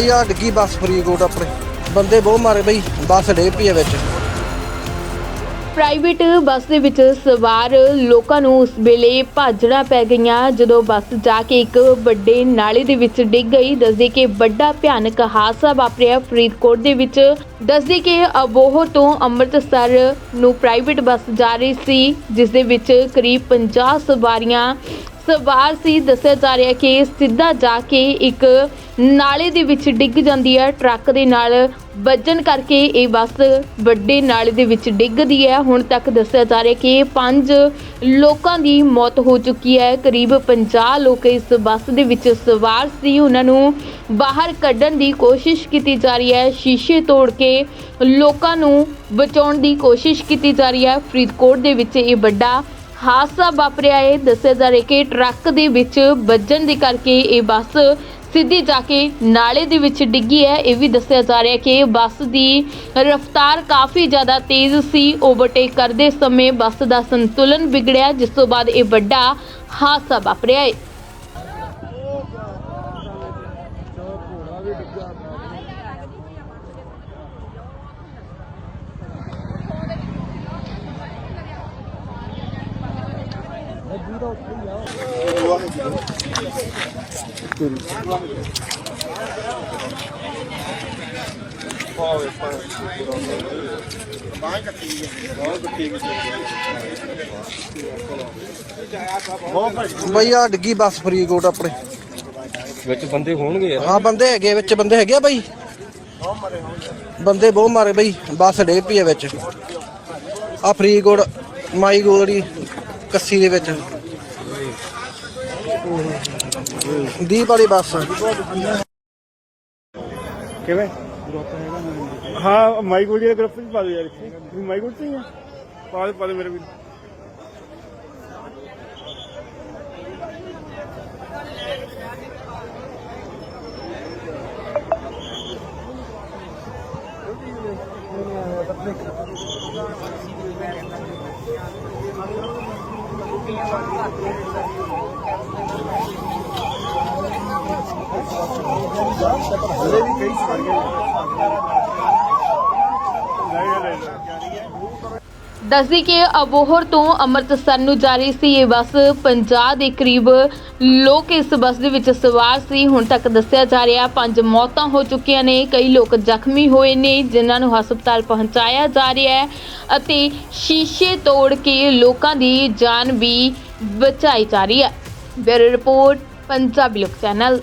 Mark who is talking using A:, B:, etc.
A: ਬਈ ਆ ਡਿੱਗੀ ਬੱਸ ਫਰੀਦਕੋਟ ਆਪਣੇ। ਬੰਦੇ ਬਹੁਤ ਮਾਰੇ ਬਈ, ਬੱਸ ਡੇ ਪਈ ਆ ਵਿੱਚ।
B: ਪ੍ਰਾਈਵੇਟ ਬੱਸ ਦੇ ਵਿੱਚ ਸਵਾਰ ਲੋਕਾਂ ਨੂੰ ਉਸ ਵੇਲੇ ਭਾਜਣਾ ਪੈ ਗਈਆਂ, ਜਦੋਂ ਬੱਸ ਜਾ ਕੇ ਇੱਕ ਵੱਡੇ ਨਾਲੇ ਦੇ ਵਿੱਚ ਡਿੱਗ ਗਈ। ਦੱਸਦੇ ਕਿ ਵੱਡਾ ਭਿਆਨਕ ਹਾਦਸਾ ਵਾਪਰਿਆ ਫਰੀਦਕੋਟ ਦੇ ਵਿੱਚ। ਦੱਸਦੇ ਕਿ ਅਬੋਹਰ ਤੋਂ ਅੰਮ੍ਰਿਤਸਰ ਨੂੰ ਪ੍ਰਾਈਵੇਟ ਬੱਸ ਜਾ ਰਹੀ ਸੀ, ਜਿਸ ਦੇ ਵਿੱਚ ਕਰੀਬ 50 ਸਵਾਰੀਆਂ ਸਵਾਰ ਸੀ, ਦੱਸਿਆ ਜਾ ਰਿਹਾ ਕਿ ਸਿੱਧਾ ਜਾ ਕੇ ਇੱਕ ਨਾਲੇ ਦੇ ਵਿੱਚ ਡਿੱਗ ਜਾਂਦੀ ਹੈ, ਟਰੱਕ ਦੇ ਨਾਲ ਵੱਜਣ ਕਰਕੇ ਇਹ ਬੱਸ ਵੱਡੇ ਨਾਲੇ ਦੇ ਵਿੱਚ ਡਿੱਗਦੀ ਹੈ। ਹੁਣ ਤੱਕ ਦੱਸਿਆ ਜਾ ਰਿਹਾ ਕਿ ਪੰਜ ਲੋਕਾਂ ਦੀ ਮੌਤ ਹੋ ਚੁੱਕੀ ਹੈ। ਕਰੀਬ 50 ਲੋਕ ਇਸ ਬੱਸ ਦੇ ਵਿੱਚ ਸਵਾਰ ਸੀ। ਉਹਨਾਂ ਨੂੰ ਬਾਹਰ ਕੱਢਣ ਦੀ ਕੋਸ਼ਿਸ਼ ਕੀਤੀ ਜਾ ਰਹੀ ਹੈ। ਸ਼ੀਸ਼ੇ ਤੋੜ ਕੇ ਲੋਕਾਂ ਨੂੰ ਬਚਾਉਣ ਦੀ ਕੋਸ਼ਿਸ਼ ਕੀਤੀ ਜਾ ਰਹੀ ਹੈ। ਫਰੀਦਕੋਟ ਦੇ ਵਿੱਚ ਇਹ ਵੱਡਾ ਹਾਦਸਾ ਵਾਪਰਿਆ ਹੈ ਦੱਸਿਆ ਜਾ ਰਿਹਾ ਕਿ ਟਰੱਕ ਦੇ ਵਿੱਚ ਵੱਜਣ ਦੇ ਕਰਕੇ ਇਹ ਬੱਸ ਸਿੱਧੀ ਜਾ ਕੇ ਨਾਲੇ ਦੇ ਵਿੱਚ ਡਿੱਗੀ ਹੈ ਇਹ ਵੀ ਦੱਸਿਆ ਜਾ ਰਿਹਾ ਕਿ ਬੱਸ ਦੀ ਰਫ਼ਤਾਰ ਕਾਫੀ ਜ਼ਿਆਦਾ ਤੇਜ਼ ਸੀ ਓਵਰਟੇਕ ਕਰਦੇ ਸਮੇਂ ਬੱਸ ਦਾ ਸੰਤੁਲਨ ਵਿਗੜਿਆ ਜਿਸ ਤੋਂ ਬਾਅਦ ਇਹ ਵੱਡਾ ਹਾਦਸਾ ਵਾਪਰਿਆ ਹੈ
A: ਬਈ ਆ ਡਿੱਗੀ ਬੱਸ ਫਰੀਦਕੋਟ ਆਪਣੇ।
C: ਵਿੱਚ ਬੰਦੇ ਹੋਣਗੇ
A: ਹਾਂ ਬੰਦੇ ਹੈਗੇ ਵਿੱਚ ਬੰਦੇ ਹੈਗੇ ਆ ਬਈ। ਬੰਦੇ ਬਹੁਤ ਮਾਰੇ ਬਈ ਬੱਸ ਡੇ ਪਈ ਆ ਵਿੱਚ। ਆ ਫਰੀਦਕੋਟ ਮਾਈ ਗੋਲੜੀ ਕੱਸੀ ਦੇ ਵਿੱਚ। ਦੀਪ ਵਾਲੀ ਬੱਸ।
D: ਕਿਵੇਂ? ਹਾਂ ਮਾਈਕ ਵੀਡੀਓ ਗਰੁੱਪ ਵਿੱਚ ਪਾ ਦਿਓ ਯਾਰ ਇੱਥੇ। ਤੁਸੀਂ ਮਾਈਕ ਉੱਤੇ ਹੀ ਆ? ਪਾ ਦੇ ਪਾ ਦੇ ਮੇਰੇ ਵੀ ਹਲੇ ਵੀ ਕਈ ਸਵਾਰੀਆਂ ਲੈ ਲੈ ਲੈ
B: ਦੱਸਦੀ ਕਿ ਅਬੋਹਰ ਤੋਂ ਅੰਮ੍ਰਿਤਸਰ ਨੂੰ ਜਾ ਰਹੀ ਸੀ ਇਹ ਬੱਸ 50 ਦੇ ਕਰੀਬ ਲੋਕ ਇਸ ਬੱਸ ਦੇ ਵਿੱਚ ਸਵਾਰ ਸੀ। ਹੁਣ ਤੱਕ ਦੱਸਿਆ ਜਾ ਰਿਹਾ, ਪੰਜ ਮੌਤਾਂ ਹੋ ਚੁੱਕੀਆਂ ਨੇ। ਕਈ ਲੋਕ ਜ਼ਖਮੀ ਹੋਏ ਨੇ, ਜਿਨ੍ਹਾਂ ਨੂੰ ਹਸਪਤਾਲ ਪਹੁੰਚਾਇਆ ਜਾ ਰਿਹਾ ਹੈ ਅਤੇ ਸ਼ੀਸ਼ੇ ਤੋੜ ਕੇ ਲੋਕਾਂ ਦੀ ਜਾਨ ਵੀ ਬਚਾਈ ਜਾ ਰਹੀ ਹੈ। ਬਿਊਰੋ ਰਿਪੋਰਟ, ਪੰਜਾਬੀ ਲੋਕ ਚੈਨਲ।